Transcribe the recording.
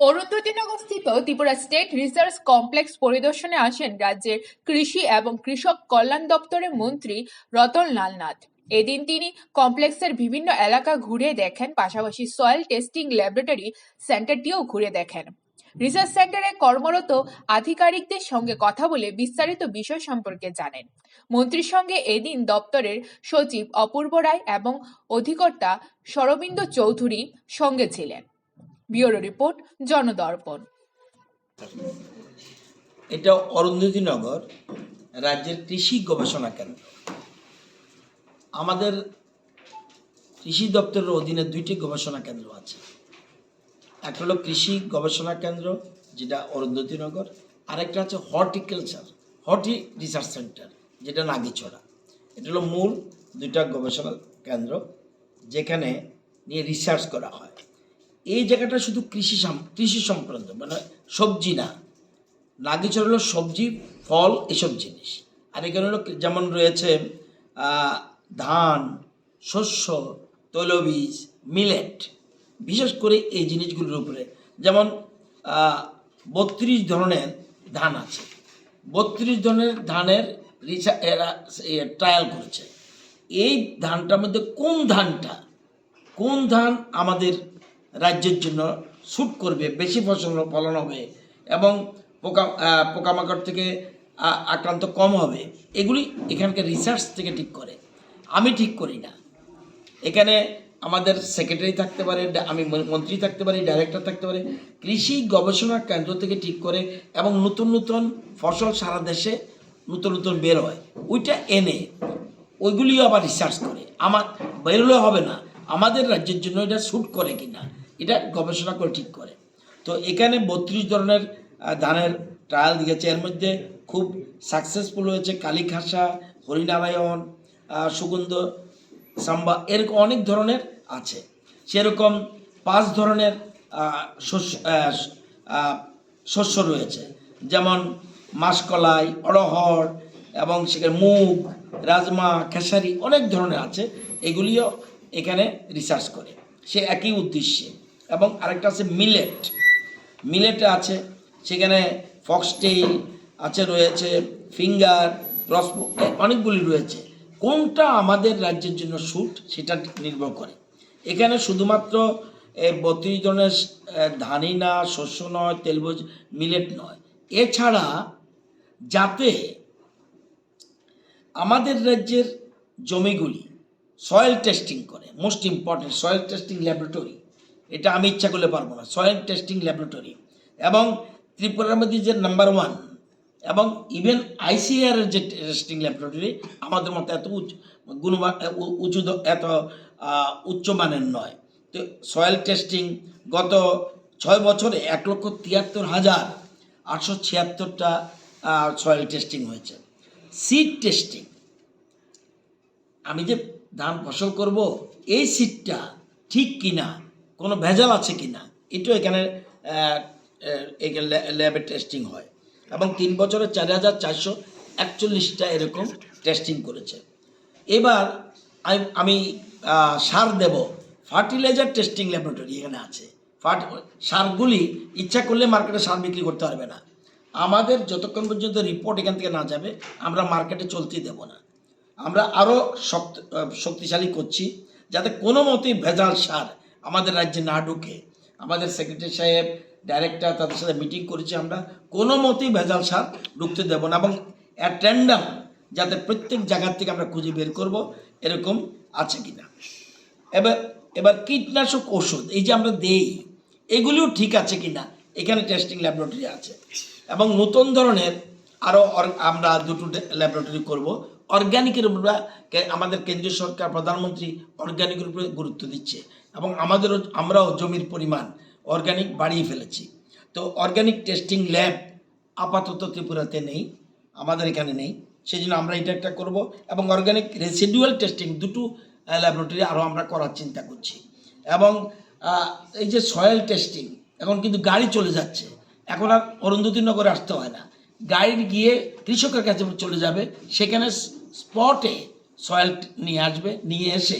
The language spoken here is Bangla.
অরুন্ধতিনগর স্থিত ত্রিপুরা স্টেট রিসার্চ কমপ্লেক্স পরিদর্শনে আসেন রাজ্যের কৃষি এবং কৃষক কল্যাণ দপ্তরের মন্ত্রী রতন নাথ এদিন তিনি কমপ্লেক্সের বিভিন্ন এলাকা ঘুরে দেখেন, পাশাপাশি সয়েল টেস্টিং ল্যাবরেটরি সেন্টারটিও ঘুরে দেখেন। রিসার্চ সেন্টারে কর্মরত আধিকারিকদের সঙ্গে কথা বলে বিস্তারিত বিষয় সম্পর্কে জানেন। মন্ত্রীর সঙ্গে এদিন দপ্তরের সচিব অপূর্ব রায় এবং অধিকর্তা শরবিন্দ চৌধুরী সঙ্গে ছিলেন। Bureau report, Janadarpan. এটা অরুন্ধতিনগর রাজ্যের কৃষি গবেষণা কেন্দ্র। আমাদের কৃষি দপ্তরের অধীনে দুইটি গবেষণা কেন্দ্র আছে। একটা হলো কৃষি গবেষণা কেন্দ্র, যেটা অরুন্ধতিনগর, আরেকটা আছে হর্টিকালচার, হর্টি রিসার্চ সেন্টার, যেটা নাগিছড়া। এটা হলো মূল দুইটা গবেষণা কেন্দ্র, যেখানে নিয়ে রিসার্চ করা হয়। এই জায়গাটা শুধু কৃষি কৃষি সংক্রান্ত মানে সবজি না। নাগিচর হলো সবজি, ফল, এসব জিনিস। আর এখানে হলো যেমন রয়েছে ধান, শস্য, তৈলবীজ, মিলেট। বিশেষ করে এই জিনিসগুলোর উপরে। যেমন বত্রিশ ধরনের ধান আছে। বত্রিশ ধরনের ধানের রিসা, এরা ট্রায়াল করেছে। এই ধানটার মধ্যে কোন ধানটা, কোন ধান আমাদের রাজ্যের জন্য শ্যুট করবে, বেশি ফসল ফলন হবে এবং পোকা পোকামাকড় থেকে আক্রান্ত কম হবে। এগুলি এখানকার রিসার্চ থেকে ঠিক করে। আমি ঠিক করি না। এখানে আমাদের সেক্রেটারি থাকতে পারে আমি মন্ত্রী থাকতে পারি ডাইরেক্টর থাকতে পারে, কৃষি গবেষণা কেন্দ্র থেকে ঠিক করে এবং নতুন নতুন ফসল সারা দেশে নতুন নতুন বের হয়। ওইটা এনে, ওইগুলিও আবার রিসার্চ করে। আমার বেরোলে হবে না। আমাদের রাজ্যের জন্য এটা শ্যুট করে কি না এটা গবেষণা করে ঠিক করে। তো এখানে বত্রিশ ধরনের ধানের ট্রায়াল দিয়েছে এর মধ্যে খুব সাকসেসফুল হয়েছে কালীখাসা, হরিনারায়ণ সুগন্ধ, সাম্বা এরকম অনেক ধরনের আছে। সেরকম পাঁচ ধরনের শস্য শস্য রয়েছে। যেমন মাসকলাই, অড়হর এবং সেখানে মুগ, রাজমা, খেসারি অনেক ধরনের আছে। এগুলিও এখানে রিসার্চ করে। সে একই উদ্দেশ্যে। এবং আরেকটা আছে মিলেট মিলেটে আছে সেখানে ফক্সটেইল আছে রয়েছে ফিঙ্গার রসপো অনেকগুলি রয়েছে। কোনটা আমাদের রাজ্যের জন্য শ্যুট সেটা নির্ভর করে। এখানে শুধুমাত্র বত্রিশ আহ, ধানই না শস্য নয় তেলবজ মিলেট নয়। এছাড়া যাতে আমাদের রাজ্যের জমিগুলি সয়েল টেস্টিং করে most important soil testing laboratory এটা আমি ইচ্ছা করলে পারব না। সয়েল টেস্টিং ল্যাবরেটরি এবং ত্রিপুরার মধ্যে যে নাম্বার ওয়ান এবং ইভেন আইসিআর যে টেস্টিং ল্যাবরেটরি আমাদের মতো এত গুণমান উঁচু এত উচ্চমানের নয়। তো সয়েল টেস্টিং গত ছয় বছরে এক লক্ষ তিয়াত্তর হাজার আটশো ছিয়াত্তরটা সয়েল টেস্টিং হয়েছে। সিড টেস্টিং আমি যে ধান ফসল করব, এই সিটটা ঠিক কিনা কোনো ভেজাল আছে কিনা এটাও এখানে ল্যাবে টেস্টিং হয়। এবং তিন বছরে চার হাজার চারশো একচল্লিশটা এরকম টেস্টিং করেছে। এবার আমি- সার দেব। ফার্টিলাইজার টেস্টিং ল্যাবরেটরি এখানে আছে। সারগুলি ইচ্ছা করলে মার্কেটে সার বিক্রি করতে পারবে না। আমাদের যতক্ষণ পর্যন্ত রিপোর্ট এখান থেকে না যাবে, আমরা মার্কেটে চলতেই দেব না। আমরা আরও শক্ত শক্তিশালী করছি, যাতে কোনো মতেই ভেজাল সার আমাদের রাজ্যে না ঢুকে আমাদের সেক্রেটারি সাহেব ডাইরেক্টর তাদের সাথে মিটিং করেছি আমরা। কোনো মতেই ভেজাল সার ঢুকতে দেব না এবং অ্যাটেন্ডাম যাতে প্রত্যেক জায়গার থেকে আমরা খুঁজে বের করব, এরকম আছে কি না এবার এবার কীটনাশক ওষুধ এই যে আমরা দেই, এগুলিও ঠিক আছে কি না এখানে টেস্টিং ল্যাবরেটরি আছে। এবং নতুন ধরনের আরও আমরা দুটো ল্যাবরেটরি করব। অর্গ্যানিকের উপরে আমাদের কেন্দ্রীয় সরকার, প্রধানমন্ত্রী অর্গ্যানিকের উপরে গুরুত্ব দিচ্ছে এবং আমাদেরও, আমরাও জমির পরিমাণ অর্গ্যানিক বাড়িয়ে ফেলেছি। তো অর্গ্যানিক টেস্টিং ল্যাব আপাতত ত্রিপুরাতে নেই, আমাদের এখানে নেই সেই জন্য আমরা এটা একটা করব এবং অর্গানিক রেসিডুয়াল টেস্টিং দুটো ল্যাবরেটরি আরও আমরা করার চিন্তা করছি। এবং এই যে সয়েল টেস্টিং এখন কিন্তু গাড়ি চলে যাচ্ছে, এখন আর অরুন্ধতী নগরে আসতে হয় না। গাড়ি গিয়ে কৃষকের কাছে চলে যাবে সেখানে স্পটে সয়েল নিয়ে আসবে নিয়ে এসে